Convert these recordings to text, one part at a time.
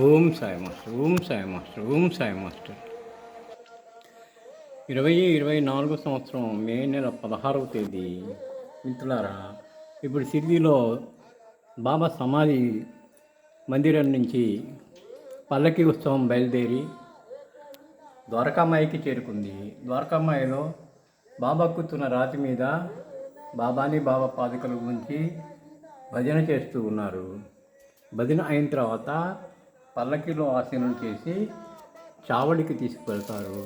Om Sai master Om Sai master Om Sai master. ఇరవై ఇరవై నాలుగో సంవత్సరం మే నెల పదహారవ తేదీ. మిత్రులారా ఇప్పుడు సిడ్నీలో బాబా సమాధి మందిరం నుంచి పల్లకి ఉత్సవం బయలుదేరి ద్వారకామాయికి చేరుకుంది. ద్వారకామాయిలో బాబా కూర్చున్న రాతి మీద బాబాని బాబా పాదుకల గురించి భజన చేస్తూ ఉన్నారు. భజన అయిన తర్వాత పల్లకిలో ఆసనం చేసి చావడికి తీసుకువెళ్తారు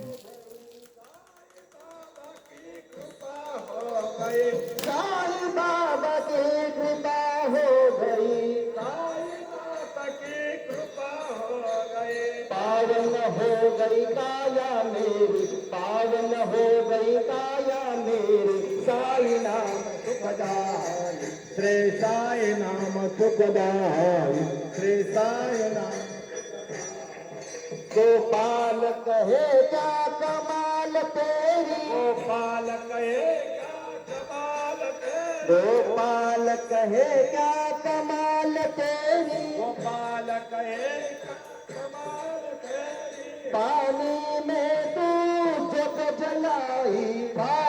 साईं बाबा की कृपा हो गई पावन हो गई काया मेरी पावन हो गई काया मेरी साई नाम सुखदाई श्री साई नाम सुखदाई श्री साई नाम गोपाल कहे क्या कमाल तेरी। गोपाल कहे गोपाल कहे का कमाल तेरी। गोपाल कहे पानी में तू जोत जलाई।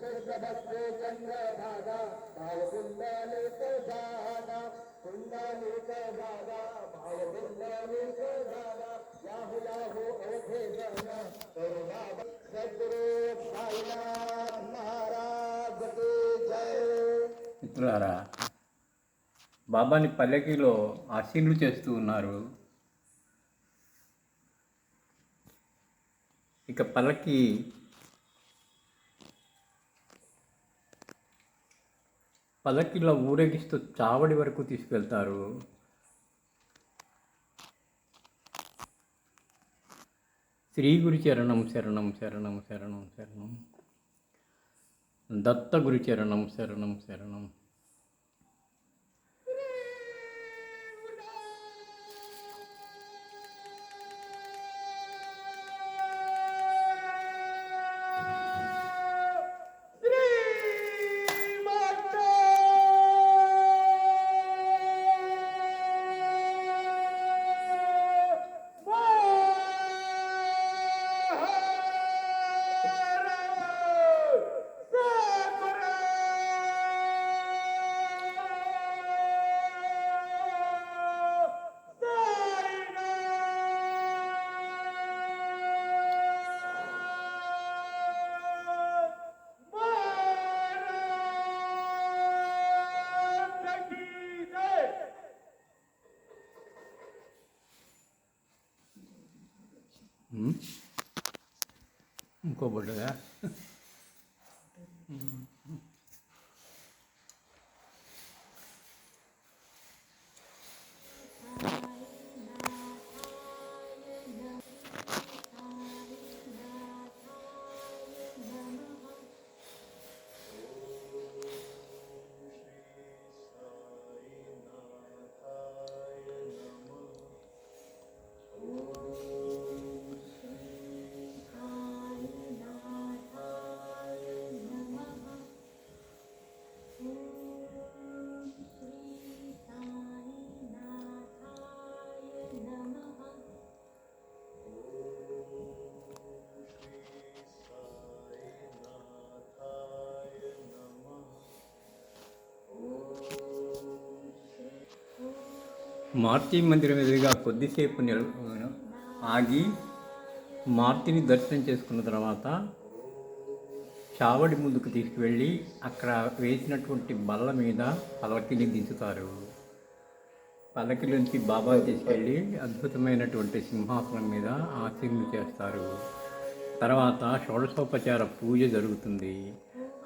శుద్ధభక్తి చంద్ర భాగ భావ కుండలిక జాన కుండలిక భాగ భావ యాహు యాహు ఓకే సద్గురు మిత్రులారా బాబాని పల్లకిలో ఆశీనులు చేస్తూ ఉన్నారు. ఇక పల్లకి. పల్లకిలో ఊరేగిస్తూ చావడి వరకు తీసుకెళ్తారు. శ్రీ గురు చరణం శరణం శరణం శరణం శరణం. దత్త గురు చరణం శరణం శరణం. கோபப்பட்டதா మార్తి మందిరం ఎదురుగా కొద్దిసేపు నిల్ ఆగి మార్తిని దర్శనం చేసుకున్న తర్వాత చావడి ముందుకు తీసుకువెళ్ళి అక్కడ వేసినటువంటి బల్ల మీద పల్లకిని దించుతారు. పలకిలోంచి బాబా తీసుకెళ్ళి అద్భుతమైనటువంటి సింహాసనం మీద ఆశీర్లు చేస్తారు. తర్వాత షోడశోపచార పూజ జరుగుతుంది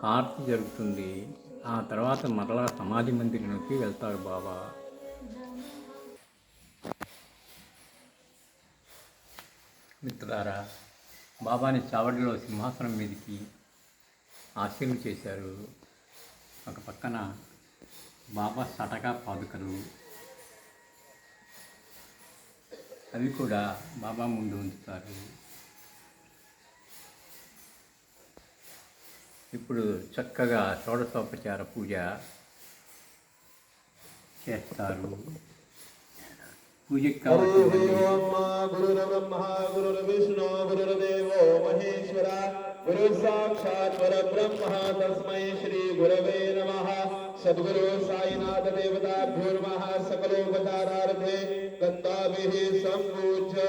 హారతి జరుగుతుంది. ఆ తర్వాత మరలా సమాధి మందిరంలోకి వెళ్తారు బాబా. మిత్రులారా బాబాని చావడిలో సింహాసనం మీదకి ఆశీర్లు చేశారు. ఒక పక్కన బాబా సటకా పాదుకలు. అవి కూడా బాబా ముందు ఉంచుతారు. ఇప్పుడు చక్కగా షోడశోపచార పూజ చేస్తారు. पूजक गुरुर्ब्रह्मा, गुरुर्विष्णु, गुरुर्देवो महेश्वर गुरु साक्षात् परब्रह्म तस्मै श्री गुरवे नमः। सद्गुरु साईनाथ देवता नमः सकलोपचारार्थे गन्ताभिः सम्पूज्य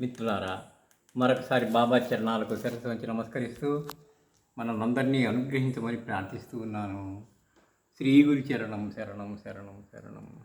మిత్రులారా మరొకసారి బాబా చరణాలకు సరస్సు వచ్చి నమస్కరిస్తూ మనందరినీ అనుగ్రహించమని ప్రార్థిస్తూ ఉన్నాను. శ్రీ గురి చరణం శరణం శరణం శరణం.